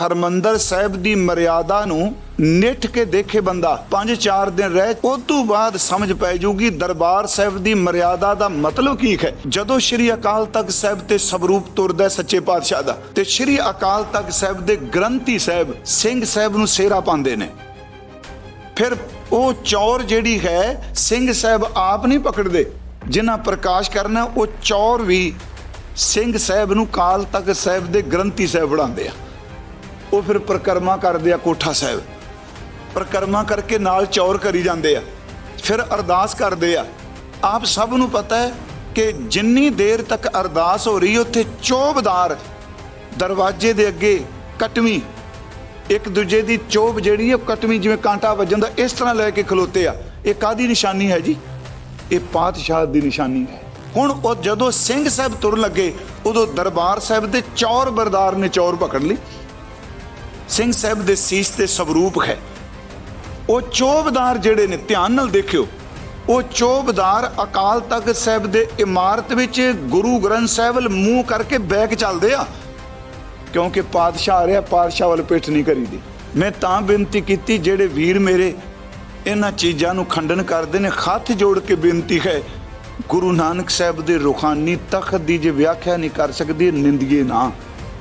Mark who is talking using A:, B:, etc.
A: ਹਰਮੰਦਰ ਸਾਹਿਬ ਦੀ ਮਰਿਆਦਾ ਨੂੰ ਨਿੱਠ ਕੇ ਦੇਖੇ ਬੰਦਾ ਪੰਜ ਚਾਰ ਦਿਨ ਰਹਿ ਉਸ ਤੋਂ ਬਾਅਦ ਸਮਝ ਪੈ ਜੂਗੀ ਦਰਬਾਰ ਸਾਹਿਬ ਦੀ ਮਰਿਆਦਾ ਦਾ ਮਤਲਬ ਕੀ ਹੈ। ਜਦੋਂ ਸ੍ਰੀ ਅਕਾਲ ਤਖਤ ਸਾਹਿਬ ਤੇ ਸਵਰੂਪ ਤੁਰਦਾ ਸੱਚੇ ਪਾਤਸ਼ਾਹ ਦਾ, ਤੇ ਸ੍ਰੀ ਅਕਾਲ ਤਖਤ ਸਾਹਿਬ ਦੇ ਗ੍ਰੰਥੀ ਸਾਹਿਬ ਸਿੰਘ ਸਾਹਿਬ ਨੂੰ ਸੇਰਾ ਪਾਉਂਦੇ ਨੇ। ਫਿਰ ਉਹ ਚੌਰ ਜਿਹੜੀ ਹੈ, ਸਿੰਘ ਸਾਹਿਬ ਆਪ ਨਹੀਂ ਪਕੜਦੇ। ਜਿਨ੍ਹਾਂ ਪ੍ਰਕਾਸ਼ ਕਰਨਾ, ਉਹ ਚੌਰ ਵੀ ਸਿੰਘ ਸਾਹਿਬ ਨੂੰ ਕਾਲ ਤਖਤ ਸਾਹਿਬ ਦੇ ਗ੍ਰੰਥੀ ਸਾਹਿਬ ਬਣਾਉਂਦੇ ਆ। ਉਹ ਫਿਰ ਪ੍ਰਕਰਮਾ ਕਰਦੇ ਆ ਕੋਠਾ ਸਾਹਿਬ। ਪ੍ਰਕਰਮਾ ਕਰਕੇ ਨਾਲ ਚੌਰ ਕਰੀ ਜਾਂਦੇ ਆ। ਫਿਰ ਅਰਦਾਸ ਕਰਦੇ ਆ। ਆਪ ਸਭ ਨੂੰ ਪਤਾ ਹੈ ਕਿ ਜਿੰਨੀ ਦੇਰ ਤੱਕ ਅਰਦਾਸ ਹੋ ਰਹੀ, ਉੱਥੇ ਚੋਬਦਾਰ ਦਰਵਾਜ਼ੇ ਦੇ ਅੱਗੇ ਕਟਵੀਂ, ਇੱਕ ਦੂਜੇ ਦੀ ਚੋਬ ਜਿਹੜੀ ਹੈ, ਉਹ ਕਟਵੀਂ ਜਿਵੇਂ ਕਾਂਟਾ ਵੱਜਣ ਦਾ ਇਸ ਤਰ੍ਹਾਂ ਲੈ ਕੇ ਖਲੋਤੇ ਆ। ਇਹ ਕਾਦੀ ਨਿਸ਼ਾਨੀ ਹੈ ਜੀ? ਇਹ ਪਾਤਸ਼ਾਹ ਦੀ ਨਿਸ਼ਾਨੀ ਹੈ। ਹੁਣ ਉਹ ਜਦੋਂ ਸਿੰਘ ਸਾਹਿਬ ਤੁਰਨ ਲੱਗੇ, ਉਦੋਂ ਦਰਬਾਰ ਸਾਹਿਬ ਦੇ ਚੌਰ ਬਰਦਾਰ ਨੇ ਚੌਰ ਪਕੜ ਲਈ। ਸਿੰਘ ਸਾਹਿਬ ਦੇ ਸੀਸ ਤੇ ਸਵਰੂਪ ਹੈ। ਉਹ ਚੋਬਦਾਰ ਜਿਹੜੇ ਨੇ, ਧਿਆਨ ਨਾਲ ਦੇਖਿਓ, ਉਹ ਚੋਬਦਾਰ ਅਕਾਲ ਤਖਤ ਸਾਹਿਬ ਦੇ ਇਮਾਰਤ ਵਿੱਚ ਗੁਰੂ ਗ੍ਰੰਥ ਸਾਹਿਬ ਵੱਲ ਮੂੰਹ ਕਰਕੇ ਬੈਕ ਚੱਲਦੇ ਆ। ਕਿਉਂਕਿ ਪਾਤਸ਼ਾਹ ਆ ਰਿਹਾ, ਪਾਤਸ਼ਾਹ ਵੱਲ ਪਿੱਠ ਨਹੀਂ ਕਰੀਦੀ। ਮੈਂ ਤਾਂ ਬੇਨਤੀ ਕੀਤੀ, ਜਿਹੜੇ ਵੀਰ ਮੇਰੇ ਇਹਨਾਂ ਚੀਜ਼ਾਂ ਨੂੰ ਖੰਡਨ ਕਰਦੇ ਨੇ ਹੱਥ ਜੋੜ ਕੇ ਬੇਨਤੀ ਹੈ, ਗੁਰੂ ਨਾਨਕ ਸਾਹਿਬ ਦੇ ਰੁਖਾਨੀ ਤਖਤ ਦੀ ਜੇ ਵਿਆਖਿਆ ਨਹੀਂ ਕਰ ਸਕਦੀ ਨਿੰਦਿਏ ਨਾ।